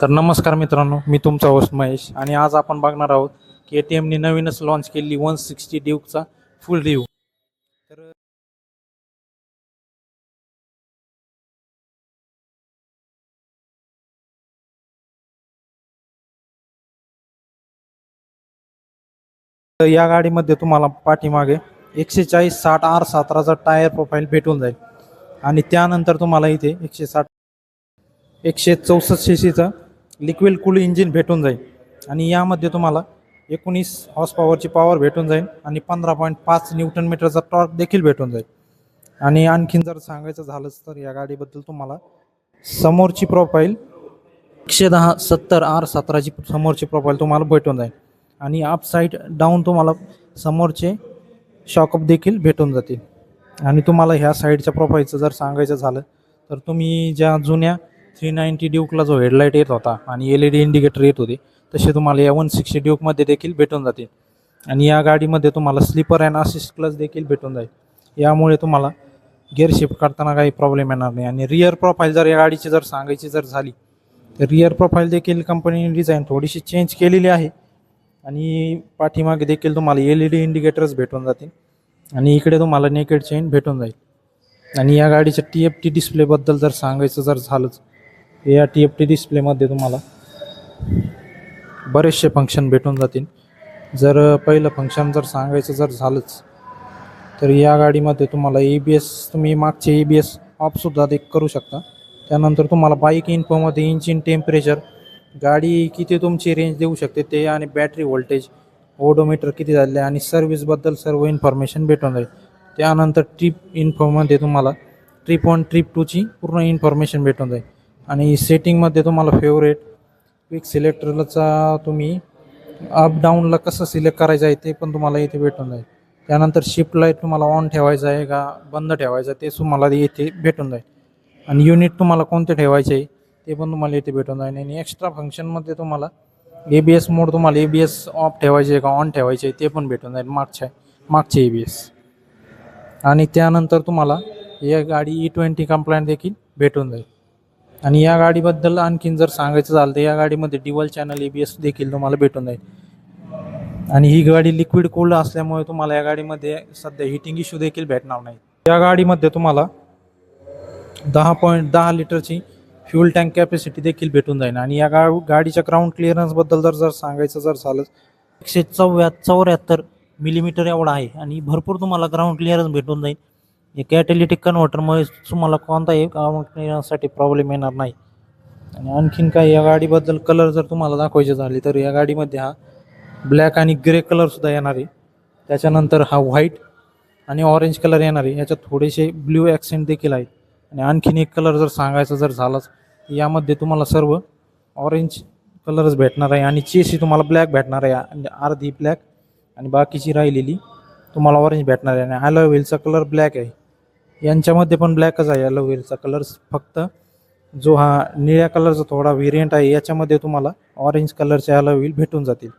तर नमस्कार मित्रांनो मी तुमचा होस्ट महेश आणि आज आपण बघणार आहोत की ए टी एमने नवीनच लॉन्च केलेली वन सिक्स्टी ड्यूकचा फुल रिव्ह्यू तर या गाडीमध्ये तुम्हाला पाठीमागे एकशे चाळीस साठ आर सतराचा टायर प्रोफाईल भेटून जाईल. आणि त्यानंतर तुम्हाला इथे एकशे साठ एकशे चौसष्ट सी सीचं लिक्विड कूल इंजिन भेटून जाईल. आणि यामध्ये तुम्हाला एकोणीस हॉर्स पॉवरची पॉवर भेटून जाईल आणि पंधरा पॉईंट पाच न्यूटन मीटरचा टॉर्क देखील भेटून जाईल. आणि आणखीन जर सांगायचं झालंच तर या गाडीबद्दल तुम्हाला समोरची प्रोफाईल एकशे दहा सत्तर आर सतराची समोरची प्रोफाईल तुम्हाला भेटून जाईल. आणि अपसाईड डाऊन तुम्हाला समोरचे शॉकअप देखील भेटून जातील. आणि तुम्हाला ह्या साईडच्या प्रोफाईलचं जर सांगायचं झालं तर तुम्ही ज्या जुन्या थ्री नाईन्टी ड्यूकला जो हेडलाईट येत होता आणि एल ई डी इंडिकेटर येत होते तसे तुम्हाला या वन सिक्स्टी ड्यूकमध्ये देखील भेटून जातील. आणि या गाडीमध्ये तुम्हाला स्लीपर अँड असिस्ट क्लच देखील भेटून जाईल. यामुळे तुम्हाला गिअर शिफ्ट करताना काही प्रॉब्लेम येणार नाही. आणि रिअर प्रोफाईल जर या गाडीची जर सांगायची जर झाली तर रिअर प्रोफाईल देखील कंपनीने डिझाईन थोडीशी चेंज केलेली आहे. आणि पाठीमागे देखील तुम्हाला एल ई डी इंडिकेटर्स भेटून जातील. आणि इकडे तुम्हाला नेकेड चेन भेटून जाईल. आणि या गाडीच्या टी एफ टी डिस्प्लेबद्दल जर सांगायचं जर झालंच या टी एफ टी डिस्प्लेमध्ये तुम्हाला बरेचसे फंक्शन भेटून जातील. जर पहिलं फंक्शन जर सांगायचं जर झालंच तर या गाडीमध्ये तुम्हाला ए बी एस तुम्ही मागचे ए बी एस ऑफसुद्धा ते करू शकता. त्यानंतर तुम्हाला बाईक इन्फोमध्ये इंजिन टेम्परेचर गाडी किती तुमची रेंज देऊ शकते ते आणि बॅटरी व्होल्टेज ओडोमीटर किती झाले आणि सर्व्हिसबद्दल सर्व इन्फॉर्मेशन भेटून जाईल. त्यानंतर ट्रिप इन्फोमध्ये तुम्हाला ट्रिप वन ट्रिप टूची पूर्ण इन्फॉर्मेशन भेटून जाईल. आणि सेटिंगमध्ये तुम्हाला फेवरेट क्विक सिलेक्टरचा तुम्ही अप डाऊनला कसं सिलेक्ट करायचं आहे ते पण तुम्हाला इथे भेटून जाईल. त्यानंतर शिफ्ट लाइट तुम्हाला ऑन ठेवायचं आहे का बंद ठेवायचं आहे ते तुम्हाला इथे भेटून जाईल. आणि युनिट तुम्हाला कोणते ठेवायचे आहे ते पण तुम्हाला इथे भेटून जाईल. आणि एक्स्ट्रा फंक्शनमध्ये तुम्हाला ए बी एस मोड तुम्हाला ए बी एस ऑफ ठेवायचे आहे का ऑन ठेवायचे आहे ते पण भेटून जाईल मागच्या मागचे ए बी एस आणि त्यानंतर तुम्हाला या गाडी ई ट्वेंटी कंप्लायंट देखील भेटून जाईल. आणि या गाडीबद्दल आणखीन जर सांगायचं झालं तर या गाडीमध्ये dual channel A B S देखील तुम्हाला भेटून जाईल. आणि ही गाडी लिक्विड कोल्ड असल्यामुळे तुम्हाला या गाडीमध्ये सध्या हिटिंग इश्यू देखील भेटणार नाही. या गाडीमध्ये तुम्हाला दहा पॉईंट दहा लिटरची फ्यूल टँक कॅपॅसिटी देखील भेटून जाईल. आणि या गा गाडीच्या ग्राउंड क्लिअरन्सबद्दल जर जर सांगायचं जर झालं एकशे चौऱ्या चौऱ्याहत्तर मिलीमीटर एवढा आहे आणि भरपूर तुम्हाला ग्राउंड क्लिअरन्स भेटून जाईल. हे कॅटेलिटिक कन्व्हर्टरमुळे तुम्हाला कोणताही ग्राउंड प्रॉब्लेम येणार नाही. आणि आणखीन काही या गाडीबद्दल कलर जर तुम्हाला दाखवायचे झाले तर या गाडीमध्ये हा ब्लॅक आणि ग्रे कलरसुद्धा येणार आहे. त्याच्यानंतर हा व्हाईट आणि ऑरेंज कलर येणार आहे. याच्यात थोडेसे ब्ल्यू ॲक्सेंट देखील आहेत. आणि आणखीन एक कलर जर सांगायचं जर झालंच यामध्ये तुम्हाला सर्व ऑरेंज कलरच भेटणार आहे आणि चेसी तुम्हाला ब्लॅक भेटणार आहे. आणि अर्धी ब्लॅक आणि बाकीची राहिलेली तुम्हाला ऑरेंज भेटणार आहे. आणि ॲलो व्हीलचा कलर ब्लॅक आहे. यांच्यामध्ये पण ब्लॅकच आहे ॲलो व्हीलचा कलर्स फक्त. जो हा निळ्या कलरचा थोडा व्हेरियंट आहे याच्यामध्ये तुम्हाला ऑरेंज कलरचे ॲलो व्हील भेटून जातील.